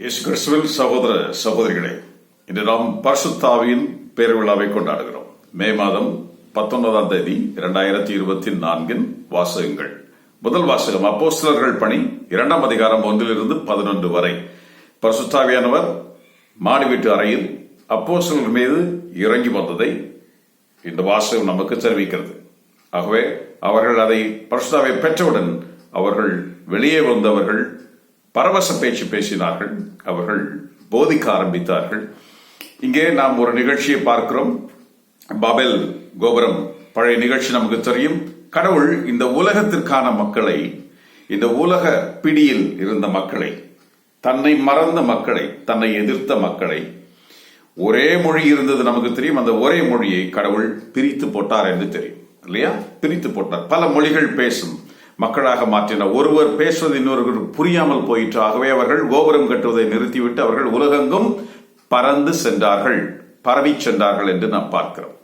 இயேசு கிறிஸ்துவில் சகோதர சகோதரிகளே இன்று நாம் பரிசுத்தாவியின் பேருவிழாவை கொண்டாடுகிறோம். மே மாதம் பத்தொன்பதாம் தேதி இரண்டாயிரத்தி இருபத்தி நான்கின் வாசகங்கள். முதல் வாசகம் அப்போஸ்தலர்கள் பணி இரண்டாம் அதிகாரம் ஒன்றிலிருந்து பதினொன்று வரை. பரிசுத்தாவியானவர் மாடி வீட்டு அறையில் அப்போஸ்தலர்கள் மீது இறங்கி வந்ததை இந்த வாசகம் நமக்கு தெரிவிக்கிறது. ஆகவே அவர்கள் அதை பரிசுத்தாவை பெற்றவுடன் அவர்கள் வெளியே வந்தவர்கள் பரவச பேச்சு பேசினார்கள் அவர்கள் போதிக்க ஆரம்பித்தார்கள். இங்கே நாம் ஒரு நிகழ்ச்சியை பார்க்கிறோம். பபெல் கோபுரம் பழைய நிகழ்ச்சி நமக்கு தெரியும். கடவுள் இந்த உலகத்திற்கான மக்களை இந்த உலக பிடியில் இருந்த மக்களை தன்னை மறந்த மக்களை தன்னை எதிர்த்த மக்களை ஒரே மொழி இருந்தது நமக்கு தெரியும். அந்த ஒரே மொழியை கடவுள் பிரித்து போட்டார் என்று தெரியும். இல்லையா? பிரித்து போட்டார். பல மொழிகள் பேசும். மக்களாக மாற்றினார் ஒருவர் பேசுவது இன்னொருவர் புரியாமல் போயிற்று. ஆகவே அவர்கள் கோபுரம் கட்டுவதை நிறுத்திவிட்டு அவர்கள் உலகெங்கும் பறந்து சென்றார்கள். பரவி சென்றார்கள் என்று நாம் பார்க்கிறோம்.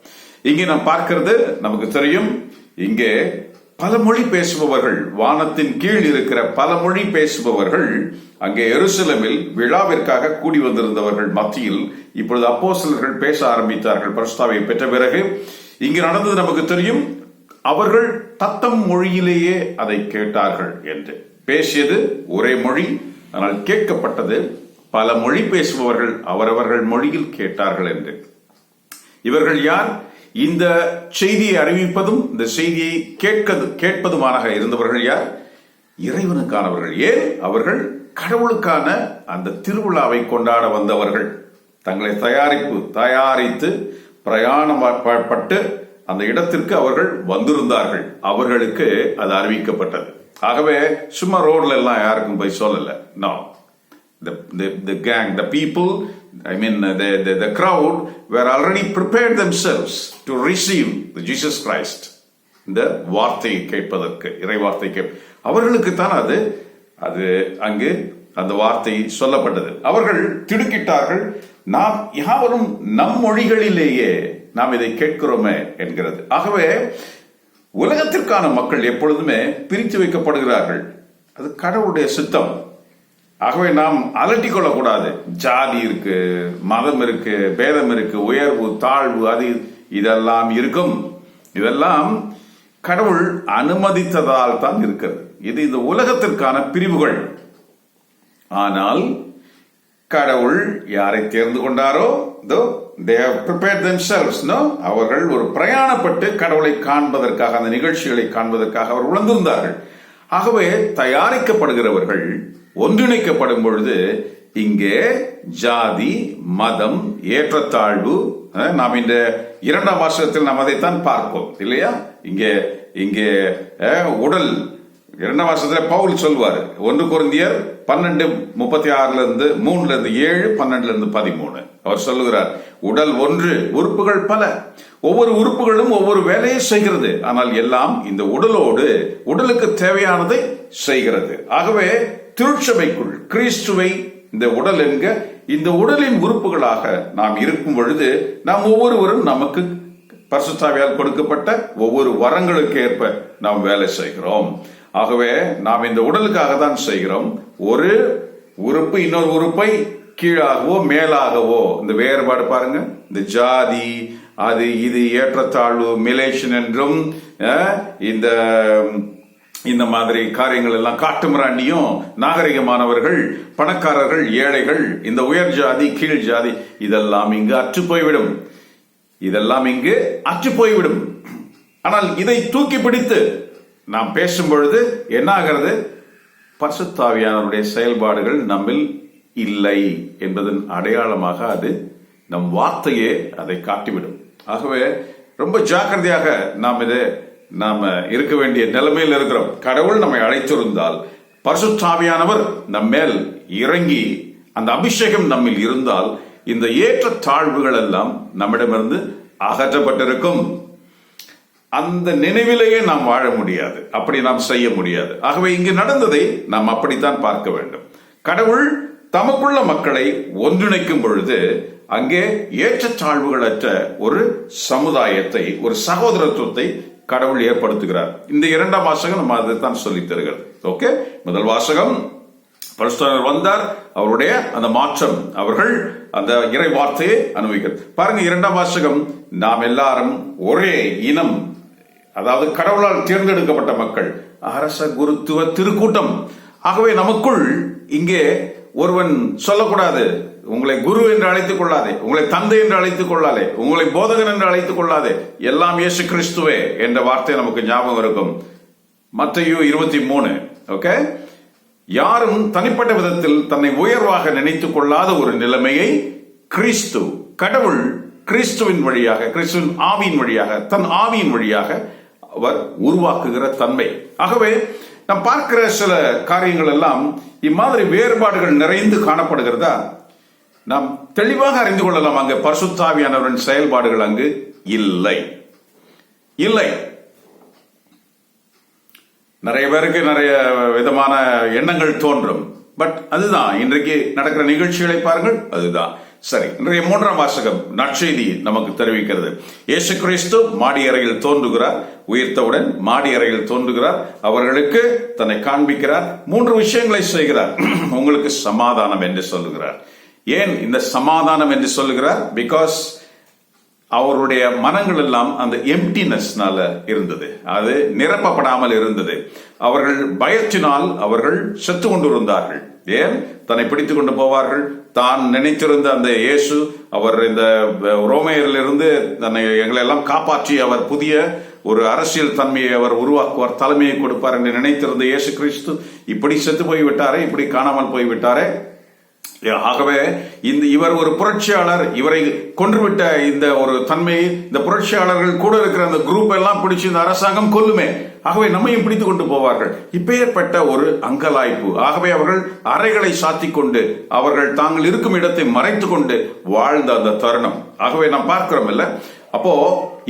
இங்கே நாம் பார்க்கிறது நமக்கு தெரியும் இங்கே பல மொழி பேசுபவர்கள் வானத்தின் கீழ் இருக்கிற பல மொழி பேசுபவர்கள் அங்கே எருசலமில் விழாவிற்காக கூடி வந்திருந்தவர்கள் மத்தியில் இப்பொழுது அப்போசலர்கள் பேச ஆரம்பித்தார்கள். பிரஸ்தாவை பெற்ற பிறகு இங்கு நடந்தது நமக்கு தெரியும் அவர்கள் தத்தம் மொழியிலேயே அதை கேட்டார்கள் என்று. பேசியது ஒரே மொழி ஆனால் கேட்கப்பட்டது பல மொழி பேசுபவர்கள் அவரவர்கள் மொழியில் கேட்டார்கள் என்று. இவர்கள் யார்? இந்த செய்தியை அறிவிப்பதும் இந்த செய்தியை கேட்கது கேட்பதுமாக இருந்தவர்கள் யார்? இறைவனுக்கானவர்கள். ஏன்? அவர்கள் கடவுளுக்கான அந்த திருவிழாவை கொண்டாட வந்தவர்கள். தங்களை தயாரிப்பு தயாரித்து பிரயாணப்பட்டு அந்த இடத்திற்கு அவர்கள் வந்திருந்தார்கள். அவர்களுக்கு அது அறிவிக்கப்பட்டது. ஆகவே சும்மா ரோட்ல எல்லாம் யாருக்கும் போய் சொல்லல. No the gang the people the people, I mean, uh, the, the, the crowd were already prepared themselves to receive the Jesus Christ. இந்த வார்த்தையை கேட்பதற்கு இறை வார்த்தை கேட்ப அவர்களுக்கு தான் அது அது அங்கு அந்த வார்த்தை சொல்லப்பட்டது. அவர்கள் திடுக்கிட்டார்கள். நாம் யாவரும் நம் மொழிகளிலேயே நாம் இதை கேட்கிறோமே என்கிறது. ஆகவே உலகத்திற்கான மக்கள் எப்பொழுதுமே பிரித்து வைக்கப்படுகிறார்கள். அது கடவுளுடைய சித்தம். ஆகவே நாம் அலட்டி கொள்ளக்கூடாது. ஜாதி இருக்கு மதம் இருக்கு பேதம் இருக்கு உயர்வு தாழ்வு அது இதெல்லாம் இருக்கும். இதெல்லாம் கடவுள் அனுமதித்ததால் தான் இருக்கிறது. இது இந்த உலகத்திற்கான பிரிவுகள். ஆனால் கடவுள் யாரை தேர்ந்து கொண்டாரோ? இதோ they have prepared themselves no அவர்கள் ஒரு பிரயாணப்பட்டு கடவுளை காண்பதற்காக அந்த நிகழ்ச்சிகளை காண்பதற்காக அவர் உணர்ந்திருந்தார்கள். ஆகவே தயாரிக்கப்படுகிறவர்கள் ஒன்றிணைக்கப்படும் பொழுது இங்கே ஜாதி மதம் ஏற்றத்தாழ்வு நாம் இந்த இரண்டாம் வாசகத்தில் நாம் அதைத்தான் பார்ப்போம் இல்லையா? இங்கே இங்கே உடல். இரண்டாம் வருஷத்துல பவுல் சொல்வார் ஒன்று குருந்தியர் பன்னெண்டு முப்பத்தி ஆறுல இருந்து மூணுல இருந்து ஏழு பன்னெண்டுல இருந்து பதிமூணு. அவர் சொல்லுகிறார் உடல் ஒன்று உறுப்புகள் பல. ஒவ்வொரு உறுப்புகளும் ஒவ்வொரு வேலையை செய்கிறது. ஆனால் எல்லாம் இந்த உடலோடு உடலுக்கு தேவையானதை செய்கிறது. ஆகவே திருச்சபைக்குள் கிறிஸ்துவை இந்த உடல் என்க இந்த உடலின் உறுப்புகளாக நாம் இருக்கும் பொழுது நாம் ஒவ்வொருவரும் நமக்கு பரிசுத்தாவியால் கொடுக்கப்பட்ட ஒவ்வொரு வரங்களுக்கு ஏற்ப நாம் வேலை செய்கிறோம். ஆகவே நாம் இந்த உடலுக்காக தான் செய்கிறோம். ஒரு உறுப்பு இன்னொரு உறுப்பை கீழாகவோ மேலாகவோ இந்த வேறுபாடு பாருங்க. இந்த ஜாதி அது இது ஏற்றத்தாழ்வு மிலேஷன் என்றும் இந்த இந்த மாதிரி காரியங்கள் எல்லாம் காட்டுமிராண்டியும் நாகரிகமானவர்கள் பணக்காரர்கள் ஏழைகள் இந்த உயர் ஜாதி கீழ் ஜாதி இதெல்லாம் இங்கு அற்று போய்விடும். இதெல்லாம் இங்கு அற்று போய்விடும். ஆனால் இதை தூக்கி பிடித்து நாம் பேசும் பொழுது என்ன ஆகிறது பரிசுத்தாவியானவருடைய செயல்பாடுகள் நம்மில் இல்லை என்பதன் அடையாளமாக அது நம் வார்த்தையே அதை காட்டிவிடும். ஆகவே ரொம்ப ஜாக்கிரதையாக நாம் இதை நாம் இருக்க வேண்டிய நிலைமையில் இருக்கிறோம். கடவுள் நம்மை அழைத்திருந்தால் பரிசுத்தாவியானவர் நம் மேல் இறங்கி அந்த அபிஷேகம் நம்மில் இருந்தால் இந்த ஏற்ற தாழ்வுகள் எல்லாம் நம்மிடமிருந்து அகற்றப்பட்டிருக்கும். அந்த நினைவிலேயே நாம் வாழ முடியாது. அப்படி நாம் செய்ய முடியாது. ஆகவே இங்கு நடந்ததை நாம் அப்படித்தான் பார்க்க வேண்டும். கடவுள் தமக்குள்ள மக்களை ஒன்றிணைக்கும் பொழுது அங்கே ஏற்றத்தாழ்வுகளற்ற ஒரு சமுதாயத்தை ஒரு சகோதரத்துவத்தை கடவுள் ஏற்படுத்துகிறார். இந்த இரண்டாம் வாசகம் நம்ம அதைத்தான் சொல்லி தருகிறது. ஓகே? முதல் வாசகம். பரிசுத்தர் வந்தார். அவருடைய அந்த மாற்றம் அவர்கள் அந்த இறை வார்த்தையை அனுபவிக்கிறது. பாருங்க இரண்டாம் வாசகம். நாம் எல்லாரும் ஒரே இனம் அதாவது கடவுளால் தேர்ந்தெடுக்கப்பட்ட மக்கள் அரச குருத்துவ திருக்கூட்டம். ஆகவே நமக்குள் இங்கே ஒருவன் சொல்லக்கூடாது உங்களை குரு என்று அழைத்துக் கொள்ளாதே உங்களை தந்தை என்று அழைத்துக் கொள்ளாதே உங்களை போதகன் என்று அழைத்துக் கொள்ளாதே எல்லாம் இயேசு கிறிஸ்துவே என்ற வார்த்தை நமக்கு ஞாபகம் இருக்கும். மத்தையோ இருபத்தி மூணு ஓகே யாரும் தனிப்பட்ட விதத்தில் தன்னை உயர்வாக நினைத்துக் கொள்ளாத ஒரு நிலைமையை கிறிஸ்து கடவுள் கிறிஸ்துவின் வழியாக கிறிஸ்துவின் ஆவியின் வழியாக தன் ஆவியின் வழியாக அவர் உருவாக்குகிற தன்மை. ஆகவே நாம் பார்க்கிற சில காரியங்கள் எல்லாம் இம்மாதிரி வேறுபாடுகள் நிறைந்து காணப்படுகிறதா? நாம் தெளிவாக அறிந்து கொள்ளலாம் அங்கு பரிசுத்தாவியானவரின் செயல்பாடுகள் அங்கு இல்லை. இல்லை. நிறைய பேருக்கு நிறைய விதமான எண்ணங்கள் தோன்றும். பட் அதுதான் இன்றைக்கு நடக்கிற நிகழ்ச்சிகளை பாருங்கள் அதுதான். சரி இன்றைய மூன்றாம் வாசகம் நற்செய்தி நமக்கு தெரிவிக்கிறது. இயேசு கிறிஸ்து மாடி அறையில் தோன்றுகிறார். உயிர்த்தவுடன் மாடி அறையில் தோன்றுகிறார். அவர்களுக்கு தன்னை காண்பிக்கிறார். மூன்று விஷயங்களை செய்கிறார். உங்களுக்கு சமாதானம் என்று சொல்லுகிறார். ஏன் இந்த சமாதானம் என்று சொல்லுகிறார்? பிகாஸ் அவருடைய மனங்கள் எல்லாம் அந்த எம்டினஸ்னால இருந்தது. அது நிரப்பப்படாமல் இருந்தது. அவர்கள் பயத்தினால் அவர்கள் செத்து கொண்டிருந்தார்கள். ஏன்? தன்னை பிடித்துக் கொண்டு போவார்கள். தான் நினைத்திருந்த அந்த இயேசு அவர் இந்த ரோமையரிலிருந்து தன்னை எங்களை எல்லாம் காப்பாற்றி அவர் புதிய ஒரு அரசியல் தன்மையை அவர் உருவாக்குவார் தலைமையை கொடுப்பார் என்று நினைத்திருந்த இயேசு கிறிஸ்து இப்படி செத்து போய்விட்டாரே இப்படி காணாமல் போய்விட்டாரே? ஆகவே இந்த இவர் ஒரு புரட்சியாளர் இவரை கொன்றுவிட்ட இந்த ஒரு தன்மை இந்த புரட்சியாளர்கள் கூட இருக்கிற அந்த குரூப் எல்லாம் பிடிச்சு இந்த அரசாங்கம் கொல்லுமே. ஆகவே நம்மையும் பிடித்து கொண்டு போவார்கள். இப்பேற்பட்ட ஒரு அங்கலாய்ப்பு. ஆகவே அவர்கள் அறைகளை சாத்தி கொண்டு அவர்கள் தாங்கள் இருக்கும் இடத்தை மறைத்து கொண்டு வாழ்ந்த அந்த தருணம். ஆகவே நாம் பார்க்கிறோம் இல்லை அப்போ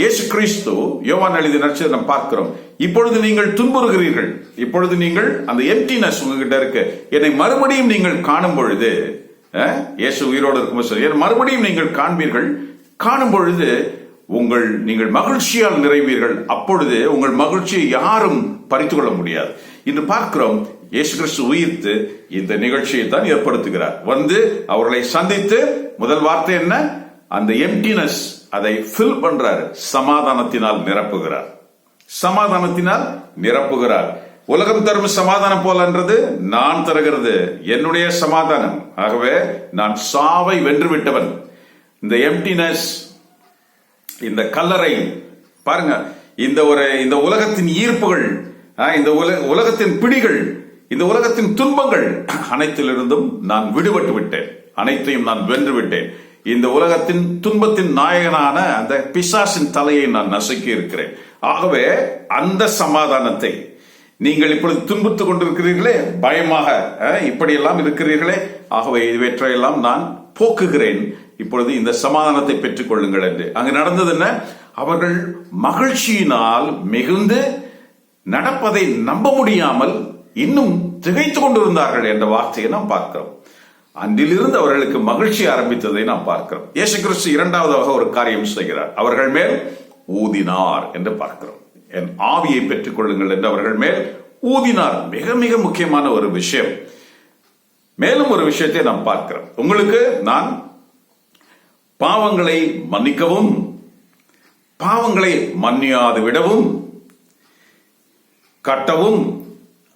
இயேசு கிறிஸ்து யோவான் எழுதி நடிச்சதை நம்ம பார்க்கிறோம். இப்பொழுது நீங்கள் துன்புறுகிறீர்கள். இப்பொழுது நீங்கள் அந்த எம்டினஸ் உங்ககிட்ட இருக்கு. என்னை மறுபடியும் நீங்கள் காணும் பொழுது இயேசு உயிரோடு இருக்கும் சொல்லி, மறுபடியும் நீங்கள் காண்பீர்கள். காணும் பொழுது உங்கள் நீங்கள் மகிழ்ச்சியால் நிறைவீர்கள். அப்பொழுது உங்கள் மகிழ்ச்சியை யாரும் பறித்து கொள்ள முடியாது. இன்று பார்க்கிறோம் இயேசு கிறிஸ்து உயிர்த்து இந்த நிகழ்ச்சியை தான் ஏற்படுத்துகிறார். வந்து அவர்களை சந்தித்து முதல் வார்த்தை என்ன? அந்த எம்டினஸ் அதை ஃபில் பண்றாரு. சமாதானத்தினால் நிரப்புகிறார். சமாதானத்தினால் நிரப்புகிறார். உலகம் தரும் சமாதானம் போலன்றது நான் தருகிறது. என்னுடைய சமாதானம். ஆகவே நான் சாவை வென்று விட்டவன் இந்த எம்டினஸ் இந்த கல்லறை பாருங்க இந்த ஒரு இந்த உலகத்தின் ஈர்ப்புகள் ஆ, இந்த உல- உலகத்தின் பிடிகள் இந்த உலகத்தின் துன்பங்கள் அனைத்திலிருந்தும் நான் விடுபட்டு விட்டேன் அனைத்தையும் நான் வென்று விட்டேன் இந்த உலகத்தின் துன்பத்தின் நாயகனான அந்த பிசாசின் தலையை நான் நசுக்கி இருக்கிறேன் ஆகவே அந்த சமாதானத்தை நீங்கள் இப்பொழுது துன்புத்துக் கொண்டிருக்கிறீர்களே பயமாக இப்படியெல்லாம் இருக்கிறீர்களே ஆகவே இவற்றையெல்லாம் நான் போக்குகிறேன். இப்பொழுது இந்த சமாதானத்தை பெற்றுக் கொள்ளுங்கள் என்று. அங்கு நடந்தது என்ன? அவர்கள் மகிழ்ச்சியினால் மிகுந்து நடப்பதை நம்ப முடியாமல் இன்னும் திகைத்துக் கொண்டிருந்தார்கள் என்ற வார்த்தையை நாம் பார்க்கிறோம். அன்றிலிருந்து அவர்களுக்கு மகிழ்ச்சி ஆரம்பித்ததை நாம் பார்க்கிறோம். இயேசு கிறிஸ்து இரண்டாவதாக ஒரு காரியம் செய்கிறார். அவர்கள் மேல் ஊதினார் என்று பார்க்கிறோம். என் ஆவியை பெற்றுக் கொள்ளுங்கள் என்று அவர்கள் மேல் ஊதினார். மிக மிக முக்கியமான ஒரு விஷயம். மேலும் ஒரு விஷயத்தை நாம் பார்க்கிறோம். உங்களுக்கு நான் பாவங்களை மன்னிக்கவும் பாவங்களை மன்னியாது விடவும் கட்டவும்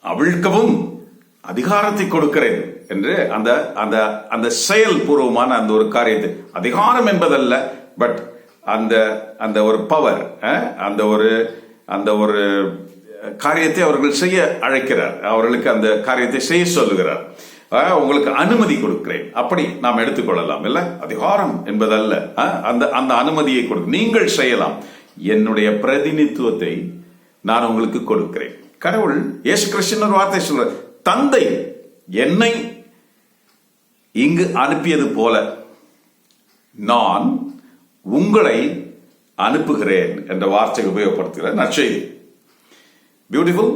அவிழ்க்கவும் அதிகாரத்தை கொடுக்கிறேன். என்று அந்த அந்த அந்த செயல் பூர்வமான அந்த ஒரு காரியத்தை. அதிகாரம் என்பதல்ல பட் அந்த அந்த ஒரு பவர் அந்த ஒரு அந்த ஒரு காரியத்தை அவர்கள் செய்ய அழைக்கிறார். அவர்களுக்கு அந்த காரியத்தை செய்ய சொல்லுகிறார். உங்களுக்கு அனுமதி கொடுக்கிறேன். அப்படி நாம் எடுத்துக்கொள்ளலாம் இல்ல? அதிகாரம் என்பதல்ல அந்த அந்த அனுமதியை கொடு நீங்கள் செய்யலாம். என்னுடைய பிரதிநிதித்துவத்தை நான் உங்களுக்கு கொடுக்கிறேன். கடவுள் இயேசு கிறிஸ்டின் ஒரு வார்த்தை சொல்ற தந்தை என்னை இங்கு அனுப்பியது போல நான் உங்களை அனுப்புகிறேன் என்ற வார்த்தை உபயோகப்படுத்துகிற நற்செய்தி. பியூட்டிஃபுல்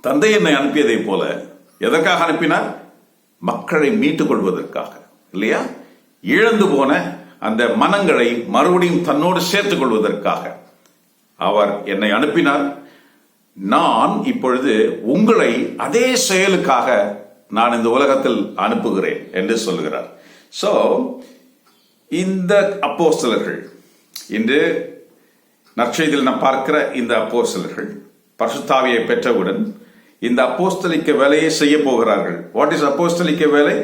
தந்தை என்னை அனுப்பியதை போல எதற்காக அனுப்பினார்? மக்களை மீட்டுக் கொள்வதற்காக இல்லையா? இழந்து போன அந்த மனங்களை மறுபடியும் தன்னோடு சேர்த்துக் கொள்வதற்காக அவர் என்னை அனுப்பினார். நான் இப்பொழுது உங்களை அதே செயலுக்காக நான் இந்த உலகத்தில் அனுப்புகிறேன் என்று சொல்கிறார் சோ இந்த அப்போஸ்தலர்கள் இன்று நற்செய்தியில் நாம் பார்க்கிற இந்த அப்போஸ்தலர்கள் பரிசுத்தாவியை பெற்றவுடன் இந்த அப்போஸ்தலிக்க வேலையை செய்ய போகிறார்கள். வாட் இஸ் அப்போஸ்தலிக்க வேலை?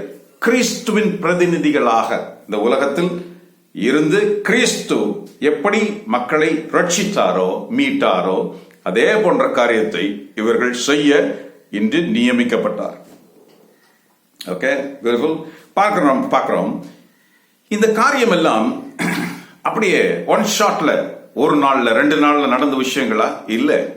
கிறிஸ்துவின் பிரதிநிதிகளாக இந்த உலகத்தில் இருந்து கிறிஸ்து எப்படி மக்களை ரட்சித்தாரோ மீட்டாரோ அதே போன்ற காரியத்தை இவர்கள் செய்ய இன்று நியமிக்கப்பட்டார். ஓகே பியூட்டிஃபுல் பார்க்குறோம் பார்க்குறோம். இந்த காரியம் எல்லாம் அப்படியே ஒன் ஷாட்ல ஒரு நாள்ல ரெண்டு நாள்ல நடந்த விஷயங்களா? இல்ல.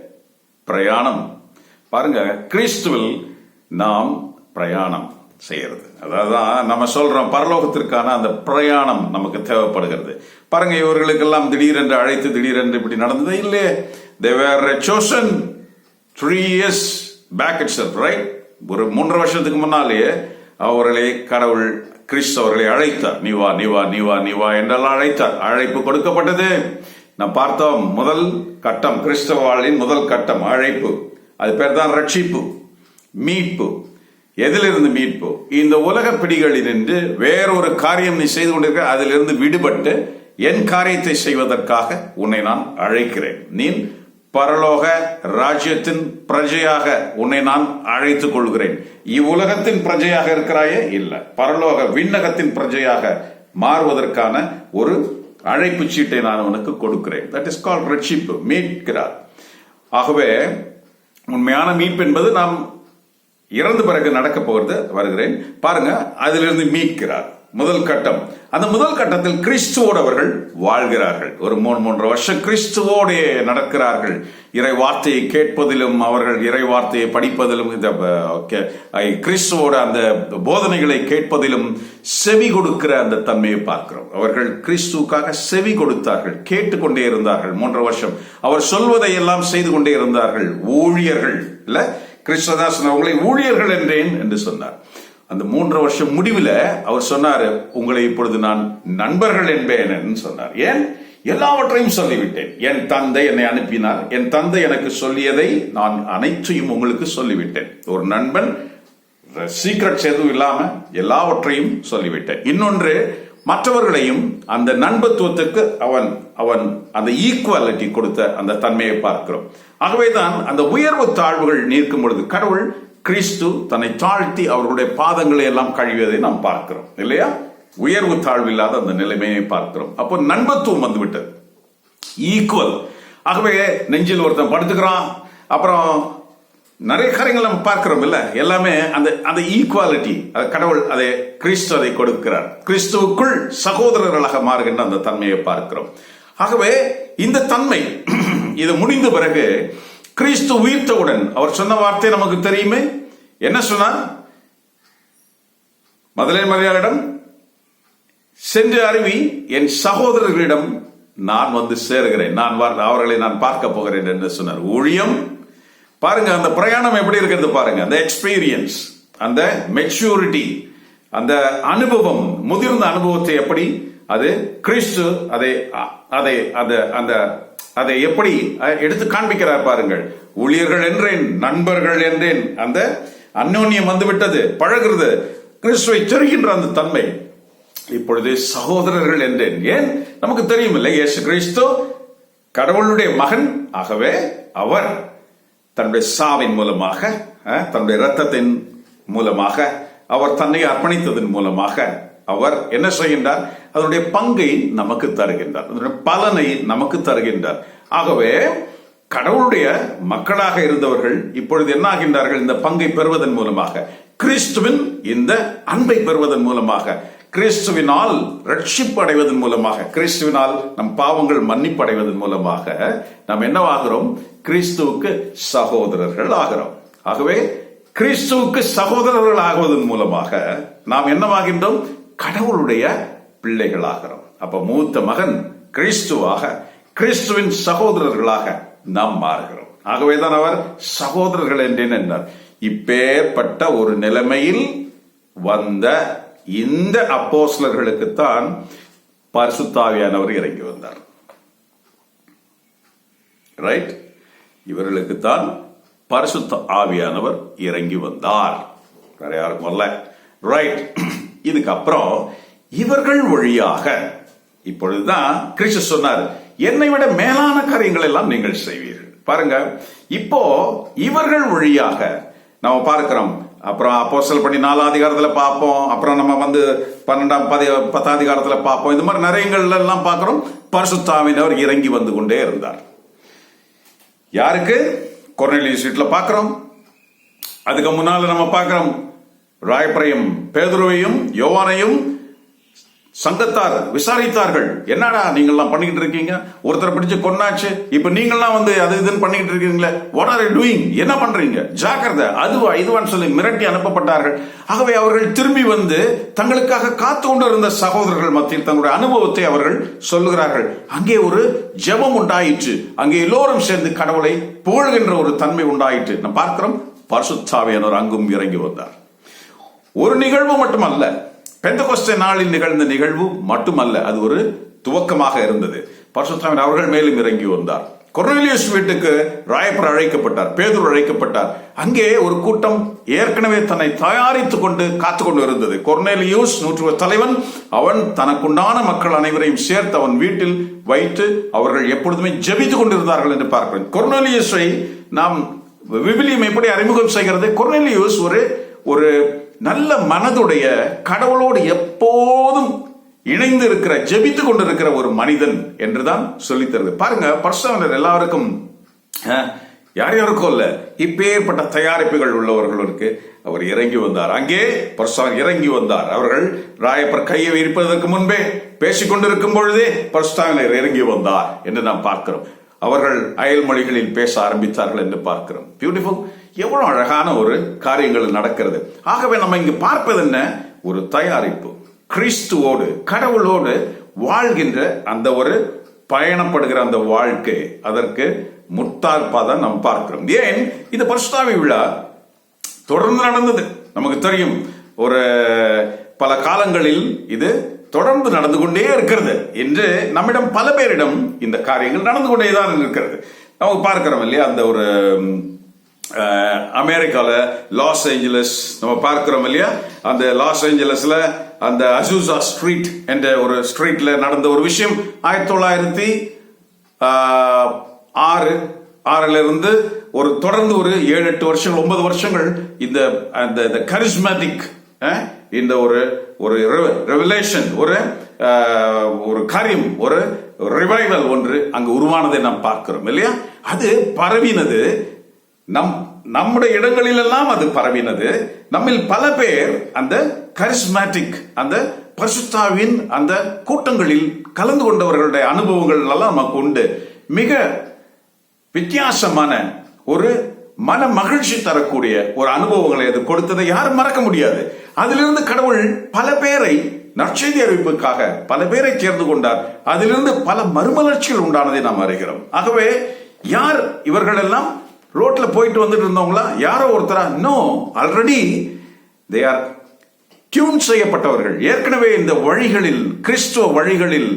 பிரயாணம். பாருங்க கிறிஸ்துவில் நாம் பிரயாணம் செய்யறது. அதாவது நம்ம சொல்றோம் பரலோகத்திற்கான அந்த பிரயாணம் நமக்கு தேவைப்படுகிறது. பாருங்க இவர்களுக்கெல்லாம் திடீரென்று அழைத்து திடீரென்று இப்படி நடந்தது இல்லையே. They chosen three years back it's right ஒரு மூன்று வருஷத்துக்கு முன்னாலேயே அவர்களை கடவுள் கிறிஸ்து அவர்களை அழைத்தார். நீ வா நீ வா நீ வா நீ வா என்றெல்லாம் அழைத்தார். அழைப்பு கொடுக்கப்பட்டது. நாம் பார்த்தோம் முதல் கட்டம் கிறிஸ்தவ வாழ்வின் முதல் கட்டம் அழைப்பு. அது பேர் தான் ரட்சிப்பு மீட்பு. எதிலிருந்து மீட்பு? இந்த உலக பிடிகளிலிருந்து வேறொரு காரியம் நீ செய்து கொண்டிருக்க அதிலிருந்து விடுபட்டு என் காரியத்தை செய்வதற்காக உன்னை நான் அழைக்கிறேன். நீ பரலோக ராஜ்யத்தின் பிரஜையாக உன்னை நான் அழைத்துக் கொள்கிறேன். இவ்வுலகத்தின் பிரஜையாக இருக்கிறாயே? இல்ல. பரலோக விண்ணகத்தின் பிரஜையாக மாறுவதற்கான ஒரு அழைப்பு சீட்டை நான் உனக்கு கொடுக்கிறேன். தட் இஸ் கால் ரட்சிப்பு மீட்கிறார் ஆகவே உண்மையான மீட்பு என்பது நாம் இறந்த பிறகு நடக்க போகிறது. வருகிறேன். பாருங்க அதிலிருந்து மீட்கிறார் முதல் கட்டம். அந்த முதல் கட்டத்தில் கிறிஸ்துவோடு அவர்கள் வாழ்கிறார்கள். ஒரு மூணு மூன்று வருஷம் கிறிஸ்துவோடே நடக்கிறார்கள். இறை வார்த்தையை கேட்பதிலும் அவர்கள் இறை வார்த்தையை படிப்பதிலும் இந்த கிறிஸ்துவோட அந்த போதனைகளை கேட்பதிலும் செவி கொடுக்கிற அந்த தன்மையை பார்க்கிறோம். அவர்கள் கிறிஸ்துவுக்காக செவி கொடுத்தார்கள் கேட்டுக்கொண்டே இருந்தார்கள் மூன்று வருஷம். அவர் சொல்வதை எல்லாம் செய்து கொண்டே இருந்தார்கள். ஊழியர்கள் இல்ல கிறிஸ்ததாசன் அவங்களை ஊழியர்கள் என்றேன் என்று சொன்னார். அந்த மூன்று வருஷம் முடிவில் அவர் சொன்னார் உங்களை இப்பொழுது நான் நண்பர்கள் என்பேன் சொன்னார். ஏன்? எல்லாவற்றையும் சொல்லிவிட்டேன். என் தந்தை என்னை அனுப்பினார். என் தந்தை எனக்கு சொல்லியதை நான் அனைத்தையும் உங்களுக்கு சொல்லிவிட்டேன். ஒரு நண்பன் சீக்ரெட்ஸ் எதுவும் இல்லாம எல்லாவற்றையும் சொல்லிவிட்டேன். இன்னொன்று மற்றவர்களையும் அந்த நண்பத்துவத்துக்கு அவன் அவன் அந்த ஈக்குவாலிட்டி கொடுத்த அந்த தன்மையை பார்க்கிறோம். ஆகவேதான் அந்த உயர்வு தாழ்வுகள் நீர்க்கும் பொழுது கடவுள் கிறிஸ்து தன்னை தாழ்த்தி அவர்களுடைய பாதங்களை எல்லாம் கழுவியதை நாம் பார்க்கிறோம் இல்லையா? உயர்வு தாழ்வு இல்லாத அந்த நிலைமையை பார்க்கிறோம். அப்போ நண்பத்துவம் வந்துவிட்டது. ஈக்குவல் ஆகவே நெஞ்சில் ஒருத்தன் படுத்துக்கிறான் அப்புறம் நிறைய காரியங்கள் நம்ம பார்க்கிறோம் இல்ல? எல்லாமே அந்த அந்த ஈக்குவாலிட்டி கடவுள் அதை கிறிஸ்து அதை கொடுக்கிறார். கிறிஸ்துவுக்குள் சகோதரர்களாக மாறுகின்ற அந்த தன்மையை பார்க்கிறோம். ஆகவே இந்த தன்மை இது முடிந்த பிறகு கிறிஸ்து உயிர்த்தவுடன். அவர் சொன்ன வார்த்தை நமக்கு தெரியுமே? என்ன சொன்னார்? மதுரை மலையாளிடம் சென்று அருவி என் சகோதரர்களிடம் நான் வந்து சேருகிறேன். நான் அவர்களை நான் பார்க்க போகிறேன் என்று சொன்னார். ஊழியம். பாருங்க அந்த பிரயாணம் எப்படி இருக்கிறது பாருங்க. அந்த எக்ஸ்பீரியன்ஸ் அந்த மெச்சூரிட்டி அந்த அனுபவம் முதிர்ந்த அனுபவத்தை எப்படி? அது கிறிஸ்து அதை அதை அந்த அந்த அதை எப்படி எடுத்து காண்பிக்கிறார் பாருங்கள். ஊழியர்கள் என்றேன் நண்பர்கள் என்றேன். அந்த அந்யோன்யம் வந்துவிட்டது பழகிறது. கிறிஸ்துவை தெரிகின்ற அந்த தன்மை. இப்பொழுது சகோதரர்கள் என்றேன். ஏன்? நமக்கு தெரியும் இல்லை இயேசு கிறிஸ்து கடவுளுடைய மகன் ஆகவே அவர் தன்னுடைய சாவின் மூலமாக தன்னுடைய ரத்தத்தின் மூலமாக அவர் தன்னை அர்ப்பணித்ததன் மூலமாக அவர் என்ன செய்கின்றார்? அதனுடைய பங்கை நமக்கு தருகின்றார். அதனுடைய பலனை நமக்கு தருகின்றார். ஆகவே கடவுளுடைய மக்களாக இருந்தவர்கள் இப்பொழுது என்ன ஆகின்றார்கள்? இந்த பங்கை பெறுவதன் மூலமாக. கிறிஸ்துவின் இந்த அன்பை பெறுவதன் மூலமாக. கிறிஸ்துவினால் ரட்சிப்பு அடைவதன் மூலமாக. கிறிஸ்துவினால் நம் பாவங்கள் மன்னிப்பு அடைவதன் மூலமாக நாம் என்னவாகிறோம்? கிறிஸ்துவுக்கு சகோதரர்கள் ஆகிறோம். ஆகவே கிறிஸ்துவுக்கு சகோதரர்கள் ஆகுவதன் மூலமாக நாம் என்னவாகின்றோம்? கடவுளுடைய பிள்ளைகளாகிறோம். அப்ப மூத்த மகன் கிறிஸ்துவாக கிறிஸ்துவின் சகோதரர்களாக நாம் மாறுகிறோம். ஆகவேதான் அவர் சகோதரர்கள் என்றேன் என்றார் இப்பேற்பட்ட ஒரு நிலைமையில் வந்த இந்த அப்போஸ்லர்களுக்குத்தான் பரிசுத்தாவியானவர் இறங்கி வந்தார். ரைட் இவர்களுக்குத்தான் பரிசுத்த ஆவியானவர் இறங்கி வந்தார். வேற யாருக்கும் வரல. ரைட் இதுக்கப்புறம் இவர்கள் வழியாக இப்பொழுதுதான் கிறிஸ்து சொன்னார் என்னை விட மேலான காரியங்கள் எல்லாம் நீங்கள் செய்வீர்கள். பாருங்க இப்போ இவர்கள் வழியாக நம்ம பார்க்கிறோம். அப்புறம் அப்போசல் பண்ணி நாலாம் அதிகாரத்தில் பார்ப்போம். அப்புறம் நம்ம வந்து பன்னெண்டாம் பதி பத்தாம் அதிகாரத்தில் பார்ப்போம். இந்த மாதிரி நிறையங்கள்ல எல்லாம் பார்க்கிறோம். அவர் இறங்கி வந்து கொண்டே இருந்தார். யாருக்கு? கொர்னேலியஸ் வீட்டில் பார்க்குறோம். அதுக்கு முன்னால நம்ம பார்க்குறோம். ராயப்பரையும் பேதுருவையும் யோவானையும் சங்கத்தார் விசாரித்தார்கள். என்னடா நீங்கள்லாம் பண்ணிக்கிட்டு இருக்கீங்க? ஒருத்தரை பிடிச்சு கொன்னாச்சு. இப்ப நீங்கள்லாம் வந்து அது இதுன்னு பண்ணிக்கிட்டு இருக்கீங்களே? வாட் ஆர் டூயிங் என்ன பண்றீங்க? ஜாக்கிரதை. அதுவா இதுவான்னு சொல்லி மிரட்டி அனுப்பப்பட்டார்கள். ஆகவே அவர்கள் திரும்பி வந்து தங்களுக்காக காத்து கொண்டிருந்த சகோதரர்கள் மத்தியில் தங்களுடைய அனுபவத்தை அவர்கள் சொல்லுகிறார்கள். அங்கே ஒரு ஜெபம் உண்டாயிற்று. அங்கே எல்லோரும் சேர்ந்து கடவுளை புகழ்கின்ற ஒரு தன்மை உண்டாயிற்று. நம்ம பார்க்கிறோம் பரிசுத்தாவியானவர் அங்கும் இறங்கி வந்தார். ஒரு நிகழ்வு மட்டுமல்ல. பெந்தகோஸ்தே நாளில் நிகழ்ந்த நிகழ்வு மட்டுமல்ல. அது ஒரு துவக்கமாக இருந்தது. பரிசுத்தாவின் அவர்கள் மேலும் இறங்கி வந்தார். கொர்னேலியஸ் வீட்டுக்கு ராயப்பர் அழைக்கப்பட்டார் பேதூர் அழைக்கப்பட்டார். அங்கே ஒரு கூட்டம் ஏற்கனவே தன்னை தயாரித்துக் கொண்டு காத்துக்கொண்டு இருந்தது. கொர்னேலியூஸ் நூற்று தலைவன் அவன் தனக்குண்டான மக்கள் அனைவரையும் சேர்த்து அவன் வீட்டில் வைத்து அவர்கள் எப்பொழுதுமே ஜபித்துக் கொண்டிருந்தார்கள் என்று பார்க்கிறேன். கொர்னேலியூஸை நாம் விவிலியம் எப்படி அறிமுகம் செய்கிறது? கொர்னேலியூஸ் ஒரு ஒரு நல்ல மனதுடைய கடவுளோடு எப்போதும் இணைந்து இருக்கிற ஜெபித்து கொண்டிருக்கிற ஒரு மனிதன் என்றுதான் சொல்லித்தருது. பாருங்க பர்சனல் எல்லாருக்கும் யார் யாருக்கும் இல்ல இப்பேற்பட்ட தயாரிப்புகள் உள்ளவர்களுக்கு அவர் இறங்கி வந்தார். அங்கே பர்சவன் இறங்கி வந்தார். அவர்கள் ராயப்பர் கையை இருப்பதற்கு முன்பே பேசிக்கொண்டிருக்கும் பொழுதே பர்ஸ்தாவினர் இறங்கி வந்தார் என்று நாம் பார்க்கிறோம். அவர்கள் அயல் மொழிகளில் பேச ஆரம்பித்தார்கள் என்று பார்க்கிறோம். பியூட்டிஃபுல் எவ்வளவு அழகான ஒரு காரியங்கள் நடக்கிறது. ஆகவே நம்ம இங்கு பார்ப்பது என்ன? ஒரு தயாரிப்பு. கிறிஸ்துவோடு கடவுளோடு வாழ்கின்ற அந்த ஒரு பயணப்படுகிற அந்த வாழ்க்கை. அதற்கு முத்தார்ப்பாக நாம் பார்க்கிறோம். ஏன்? இந்த பரிசுத்தாவி விழா தொடர்ந்து நடந்தது. நமக்கு தெரியும். ஒரு பல காலங்களில் இது தொடர்ந்து நடந்து கொண்டே இருக்கிறது என்று நம்மிடம் பல பேரிடம் இந்த காரியங்கள் நடந்து கொண்டே தான் இருக்கிறது. நமக்கு பார்க்கிறோம் இல்லையா? அந்த ஒரு அமெரிக்காவில் லாஸ் ஏஞ்சலஸ் நம்ம பார்க்குறோம் இல்லையா? அந்த லாஸ் ஏஞ்சலஸில் அந்த அசூசா ஸ்ட்ரீட் என்ற ஒரு ஸ்ட்ரீட்டில் நடந்த ஒரு விஷயம் ஆயிரத்தி தொள்ளாயிரத்தி ஆறு ஆறிலிருந்து ஒரு தொடர்ந்து ஒரு ஏழு எட்டு வருஷங்கள் ஒன்பது வருஷங்கள் இந்த அந்த இந்த கரிஸ்மேட்டிக் இந்த ஒரு ஒரு ரெவலேஷன் ஒரு ஒரு காரியம் ஒரு ரிவைவல் ஒன்று அங்கு உருவானதை நாம் பார்க்கிறோம் இல்லையா? அது பரவினது நம் நம்முடைய இடங்களிலெல்லாம் அது பரவினது. நம்மில் பல பேர் அந்த கரிஸ்மேட்டிக் அந்த பரிசுத்தாவின் அந்த கூட்டங்களில் கலந்து கொண்டவர்களுடைய அனுபவங்கள் எல்லாம் நமக்கு உண்டு. மிக வித்தியாசமான ஒரு மன மகிழ்ச்சி தரக்கூடிய ஒரு அனுபவங்களை அது கொடுத்ததை யாரும் மறக்க முடியாது. அதிலிருந்து கடவுள் பல பேரை நற்செய்தி அறிவிப்புக்காக பல பேரை தேர்ந்து கொண்டார். அதிலிருந்து பல மறுமலர்ச்சிகள் உண்டானதை நாம் அறிகிறோம். ஆகவே யார் இவர்களெல்லாம் ரோட்டில் போயிட்டு வந்துட்டு இருந்தவங்களா யாரோ ஒருத்தரா no already they are tune செய்யப்பட்டவர்கள். ஏற்கனவே இந்த வழிகளில் கிறிஸ்துவ வழிகளில்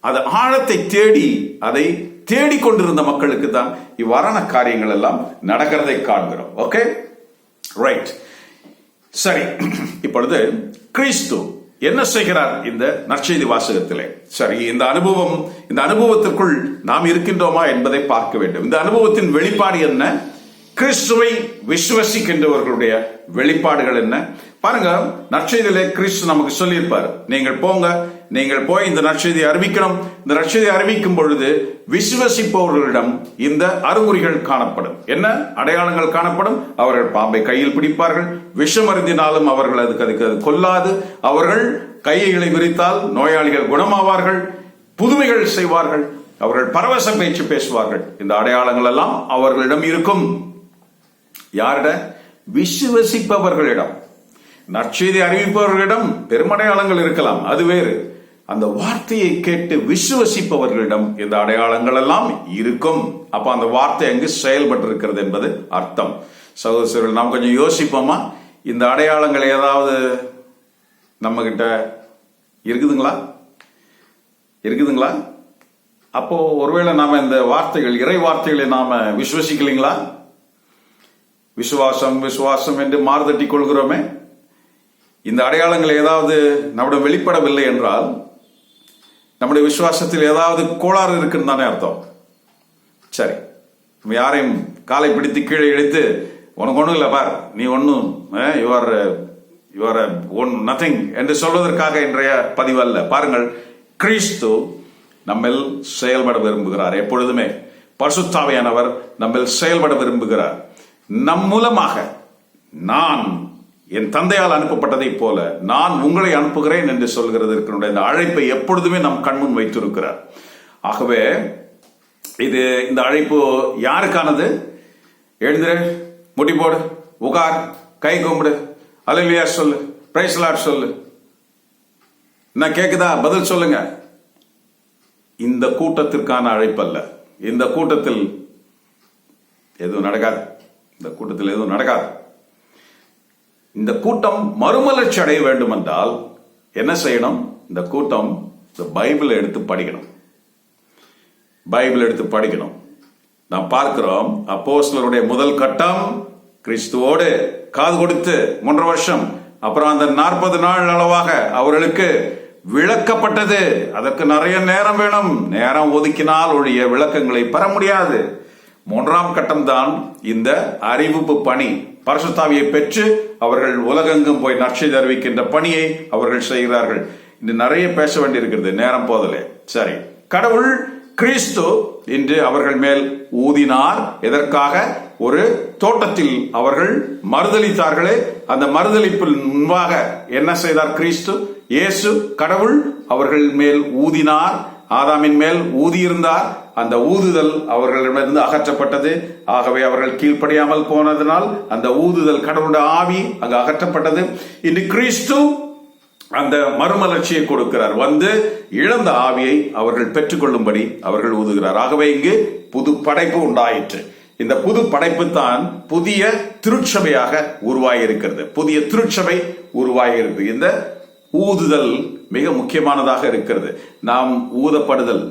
அது ஆழத்தை தேடி அதை தேடிக்கொண்டிருந்த மக்களுக்கு தான் இவ்வாறான காரியங்கள் எல்லாம் நடக்கிறதை காண்கிறோம். ஓகே ரைட் சரி. இப்பொழுது கிறிஸ்து. என்ன செய்கிறார் இந்த நற்செய்தி வாசகத்திலே? சரி இந்த அனுபவம் இந்த அனுபவத்திற்குள் நாம் இருக்கின்றோமா என்பதை பார்க்க வேண்டும். இந்த அனுபவத்தின் வெளிப்பாடு என்ன? கிறிஸ்துவை விசுவசிக்கின்றவர்களுடைய வெளிப்பாடுகள் என்ன? பாருங்க நற்செய்தியிலே கிறிஸ்து நமக்கு சொல்லியிருப்பார். நீங்கள் போங்க நீங்கள் போய் இந்த நற்செய்தியை அறிவிக்கணும். இந்த நற்செய்தியை அறிவிக்கும் பொழுது விசுவசிப்பவர்களிடம் இந்த அறிகுறிகள் காணப்படும். என்ன? அடையாளங்கள் காணப்படும். அவர்கள் பாம்பை கையில் பிடிப்பார்கள். விஷம் அருந்தினாலும் அவர்கள் அதுக்கு அதுக்கு அது கொல்லாது. அவர்கள் கைகளை விரித்தால் நோயாளிகள் குணமாவார்கள் புதுமைகள் செய்வார்கள் அவர்கள் பரவச பேச்சு பேசுவார்கள். இந்த அடையாளங்கள் எல்லாம் அவர்களிடம் இருக்கும். யாரிட? விசுவசிப்பவர்களிடம். நற்செய்தி அறிவிப்பவர்களிடம் பெருமடையாளங்கள் இருக்கலாம் அது வேறு. அந்த வார்த்தையை கேட்டு விசுவசிப்பவர்களிடம் இந்த அடையாளங்கள் எல்லாம் இருக்கும். அப்ப அந்த வார்த்தை அங்கு செயல்பட்டு இருக்கிறது என்பது அர்த்தம். சகோதரர்கள் நாம் கொஞ்சம் யோசிப்போமா? இந்த அடையாளங்கள் ஏதாவது நம்ம கிட்ட இருக்குதுங்களா? இருக்குதுங்களா? அப்போ ஒருவேளை நாம இந்த வார்த்தைகள் இறை வார்த்தைகளை நாம விசுவசிக்கலைங்களா? விசுவாசம் விசுவாசம் என்று மாறுதட்டி கொள்கிறோமே. இந்த அடையாளங்கள் ஏதாவது நம்மிடம் வெளிப்படவில்லை என்றால் நம்முடைய விசுவாசத்தில் ஏதாவது கோளாறு இருக்குன்னு தானே அர்த்தம். சரி நம்ம யாரையும் காலை பிடித்து கீழே இழுத்து உனக்கு ஒன்றும் இல்லை பார் நீ ஒன்றும் யுவர் யுவர் ஒன் நத்திங் என்று சொல்வதற்காக இன்றைய பதிவு அல்ல. பாருங்கள் கிறிஸ்து நம்மில் செயல்பட விரும்புகிறார். எப்பொழுதுமே பசுத்தாவையானவர் நம்மில் செயல்பட விரும்புகிறார். நம் மூலமாக நான் என் தந்தையால் அனுப்பப்பட்டதைப் போல நான் உங்களை அனுப்புகிறேன் என்று சொல்கிறதற்கு இந்த அழைப்பை எப்பொழுதுமே நம் கண்முன் வைத்திருக்கிறார். ஆகவே இது இந்த அழைப்பு யாருக்கானது? எழுந்துரு முடி போடு உகார் கை கும்பிடு அலையிலியா சொல்லு பிரைஸ்லாட் சொல்லு. என்ன கேக்குதா? பதில் சொல்லுங்க. இந்த கூட்டத்திற்கான அழைப்பு அல்ல இந்த கூட்டத்தில் எதுவும் நடக்காது. இந்த கூட்டத்தில் எதுவும் நடக்காது. இந்த கூட்டம் மறுமலர்ச்சி அடைய வேண்டும் என்றால் என்ன செய்யணும்? இந்த கூட்டம் இந்த பைபிளை எடுத்து படிக்கணும். பைபிள் எடுத்து படிக்கணும். நாம் பார்க்கிறோம் அப்போஸ்லருடைய முதல் கட்டம் கிறிஸ்துவோடு காது கொடுத்து மூன்று வருஷம் அப்புறம் அந்த நாற்பது நாள் அளவாக அவர்களுக்கு விளக்கப்பட்டது. அதற்கு நிறைய நேரம் வேணும். நேரம் ஒதுக்கினால் ஒழிய விளக்கங்களை பெற முடியாது. மூன்றாம் கட்டம்தான் இந்த அறிவிப்பு பணி. பரசுத்தாவியை பெற்று அவர்கள் உலகெங்கும் போய் நற்செய்தி அறிவிக்கின்ற பணியை அவர்கள் செய்கிறார்கள். இன்று நிறைய பேச வேண்டியிருக்கிறது. நேரம் போதலே சரி. கடவுள் கிறிஸ்து இன்று அவர்கள் மேல் ஊதினார். எதற்காக? ஒரு தோட்டத்தில் அவர்கள் மறுதளித்தார்களே. அந்த மறுதளிப்பில் முன்பாக என்ன செய்தார் கிறிஸ்து? இயேசு கடவுள் அவர்கள் மேல் ஊதினார். ஆதாமின் மேல் ஊதியிருந்தார். அந்த ஊதுதல் அவர்களிடமிருந்து அகற்றப்பட்டது. ஆகவே அவர்கள் கீழ்ப்படியாமல் போனதனால் அந்த ஊதுதல் கடவுளுடைய ஆவி அங்கு அகற்றப்பட்டது. இன்று கிறிஸ்து அந்த மறுமலர்ச்சியை கொடுக்கிறார். வந்து இழந்த ஆவியை அவர்கள் பெற்றுக்கொள்ளும்படி அவர்கள் ஊதுகிறார். ஆகவே இங்கு புது படைப்பு உண்டாயிற்று. இந்த புது படைப்பு தான் புதிய திருச்சபையாக உருவாகியிருக்கிறது புதிய திருச்சபை உருவாகிறது இந்த ஊதுதல் மிக முக்கியமானதாக இருக்கிறது. நாம் ஊதப்படுதல்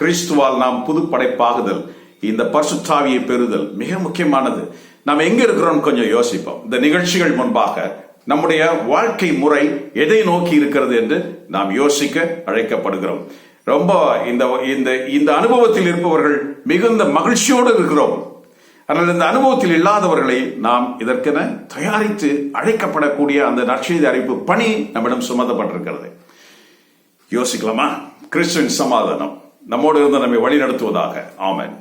கிறிஸ்துவால் நாம் புது படைப்பாகுதல் இந்த பரிசுத்தாவியை பெறுதல் மிக முக்கியமானது. நாம் எங்க இருக்கிறோம் கொஞ்சம் யோசிப்போம். இந்த நிகழ்ச்சிகள் முன்பாக நம்முடைய வாழ்க்கை முறை எதை நோக்கி இருக்கிறது என்று நாம் யோசிக்க அழைக்கப்படுகிறோம். ரொம்ப இந்த இந்த இந்த அனுபவத்தில் இருப்பவர்கள் மிகுந்த மகிழ்ச்சியோடு இருக்கிறோம். ஆனால் இந்த அனுபவத்தில் இல்லாதவர்களை நாம் இதற்கென தயாரித்து அழைக்கப்படக்கூடிய அந்த நற்செய்தி அறிவிப்பு பணி நம்மிடம் சுமந்தப்பட்டிருக்கிறது யோசிக்கலாமா? கிறிஸ்துவின் சமாதானம். நம்மோடு இருந்து நம்மை வழி நடத்துவதாக ஆமன்.